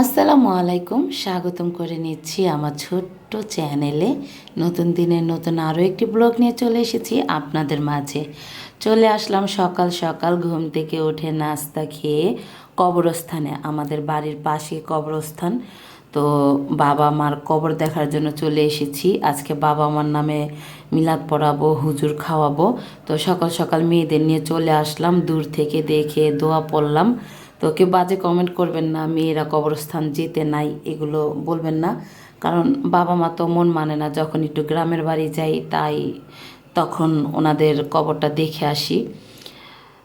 আসসালামু আলাইকুম। স্বাগতম করে নিচ্ছি আমার ছোট্ট চ্যানেলে। নতুন দিনের নতুন আরও একটি ব্লগ নিয়ে চলে এসেছি আপনাদের মাঝে। চলে আসলাম সকাল সকাল ঘুম থেকে উঠে নাস্তা খেয়ে কবরস্থানে, আমাদের বাড়ির পাশে কবরস্থান। তো বাবা মার কবর দেখার জন্য চলে এসেছি। আজকে বাবা মার নামে মিলাদ পড়াবো, হুজুর খাওয়াবো। তো সকাল সকাল মেয়েদের নিয়ে চলে আসলাম, দূর থেকে দেখে দোয়া পড়লাম। তো কেউ বাজে কমেন্ট করবেন না, মেয়েরা কবরস্থান যেতে নাই, এগুলো বলবেন না। কারণ বাবা মা তো মন মানে না, যখন একটু গ্রামের বাড়ি যাই তাই তখন ওনাদের কবরটা দেখে আসি।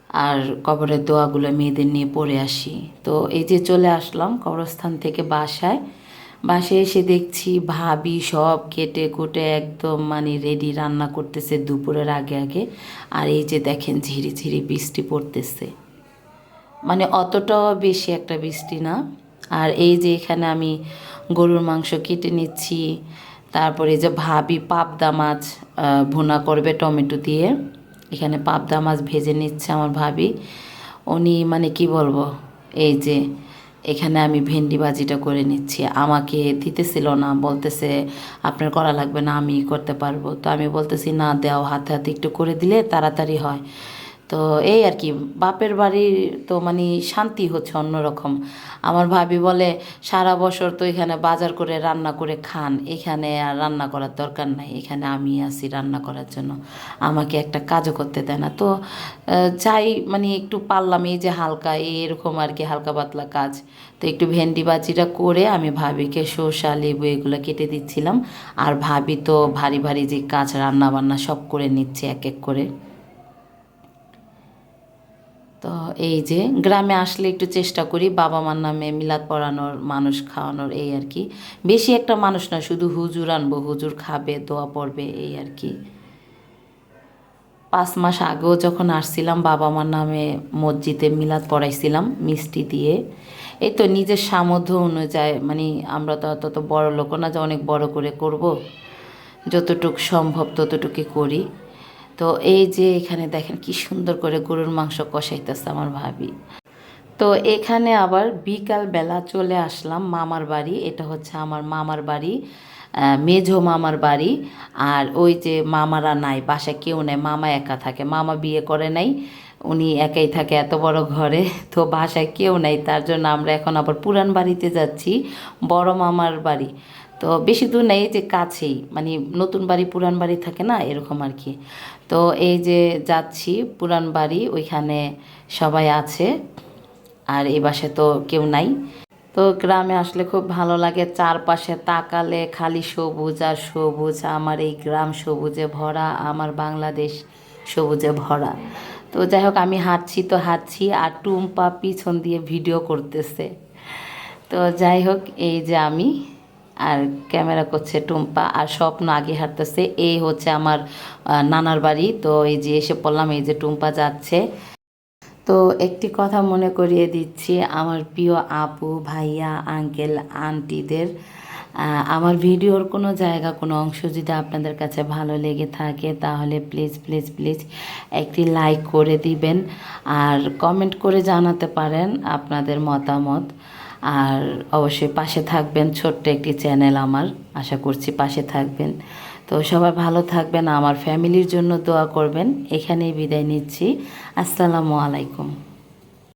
আর কবরের দোয়াগুলো মেয়েদের নিয়ে পড়ে আসি। তো এই যে চলে আসলাম কবরস্থান থেকে বাসায়। বাসায় এসে দেখছি ভাবি সব কেটে কুটে একদম মানে রেডি রান্না করতেছে দুপুরের আগে আগে। আর এই যে দেখেন ঝিরি ঝিরি বৃষ্টি পড়তেছে। মানে অতটাও বেশি একটা বৃষ্টি না। আর এই যে এখানে আমি গরুর মাংস কেটে নিচ্ছি, তারপরে যে ভাবি পাবদা মাছ ভুনা করবে টমেটো দিয়ে। এখানে পাবদা মাছ ভেজে নিচ্ছে আমার ভাবি। উনি মানে কি বলব, এই যে এখানে আমি ভেন্ডি ভাজিটা করে নিচ্ছি। আমাকে দিতেছিল না, বলতেছে আপনার করা লাগবে না, আমি করতে পারব। তো আমি বলতেছি, না, দেও, হাতে হাতে একটু করে দিলে তাড়াতাড়ি হয়। তো এই আর কি, বাপের বাড়ির তো মানে শান্তি হচ্ছে অন্যরকম। আমার ভাবি বলে, সারা বছর তো এখানে বাজার করে, রান্না করে খান। এখানে আর রান্না করার দরকার নাই। এখানে আমি আছি রান্না করার জন্য। আমাকে একটা কাজও করতে দেয় না। তো যাই মানে একটু পারলাম এই যে হালকা এরকম আর কি হালকা পাতলা কাজ। তো একটু ভেন্ডি বাজিটা করে আমি ভাবিকে শসা লেবু এগুলো কেটে দিচ্ছিলাম। আর ভাবি তো ভারী ভারী যে কাজ রান্না বান্না সব করে নিচ্ছে এক এক করে। তো এই যে গ্রামে আসলে একটু চেষ্টা করি বাবা মার নামে মিলাদ পড়ানোর, মানুষ খাওয়ানোর এই আর কি। বেশি একটা মানুষ না শুধু হুজুর আনব, হুজুর খাবে, দোয়া পড়বে, এই আর কি। পাঁচ মাস আগেও যখন আসছিলাম বাবা মার নামে মসজিদে মিলাদ পড়াইছিলাম, মিষ্টি দিয়ে। এই তো নিজের সামর্থ্য অনুযায়ী মানে আমরা তো অত বড় লোক না যে অনেক বড় করে করব। যতটুক সম্ভব ততটুকু করি। তো এই যে এখানে দেখেন কি সুন্দর করে গরুর মাংস কষাইতেছে আমার ভাবি। তো এখানে আবার বিকাল বেলা চলে আসলাম মামার বাড়ি, এটা হচ্ছে আমার মামার বাড়ি মেঝো মামার বাড়ি, আর ওই যে মামারা নাই, বাসায় কেউ নেই, মামা একা থাকে, মামা বিয়ে করে নাই, উনি একাই থাকে এত বড় ঘরে, তো বাসায় কেউ নেই, তার জন্য আমরা এখন আবার পুরান বাড়িতে যাচ্ছি, বড় মামার বাড়ি। তো বেশি দূর নেই যে কাছেই মানে নতুন বাড়ি, পুরান বাড়ি থাকে না, এরকম আর কি। তো এই যে যাচ্ছি, পুরান বাড়ি, ওইখানে সবাই আছে, আর এই বাসায় তো কেউ নাই। তো গ্রামে আসলে খুব ভালো লাগে, চারপাশে তাকালে খালি সবুজ আর সবুজ, আমার এই গ্রাম সবুজে ভরা, আমার বাংলাদেশ সবুজে ভরা। তো যাই হোক, আমি হাঁটছি তো হাঁটছি, আর টুম্পা পিছন দিয়ে ভিডিও করতেছে। তো যাই হোক, এই যে আমি আর ক্যামেরা করছে টুম্পা আর স্বপ্ন আগে হাঁটতেছে। এই হচ্ছে আমার নানার বাড়ি। তো এই যে এসে পড়লাম, এই যে টুম্পা যাচ্ছে। তো একটি কথা মনে করিয়ে দিচ্ছি, আমার প্রিয় আপু, ভাইয়া, আঙ্কেল, আন্টিদের আমার ভিডিওর কোনো জায়গা, কোনো অংশ যদি আপনাদের কাছে ভালো লেগে থাকে, তাহলে প্লিজ প্লিজ প্লিজ একটি লাইক করে দিবেন। আর কমেন্ট করে জানাতে পারেন আপনাদের মতামত। আর অবশ্যই পাশে থাকবেন, ছোট্ট একটি চ্যানেল আমার, আশা করছি পাশে থাকবেন। তো সবাই ভালো থাকবেন, আমার ফ্যামিলির জন্য দোয়া করবেন। এখানেই বিদায় নিচ্ছি। আসসালামু আলাইকুম।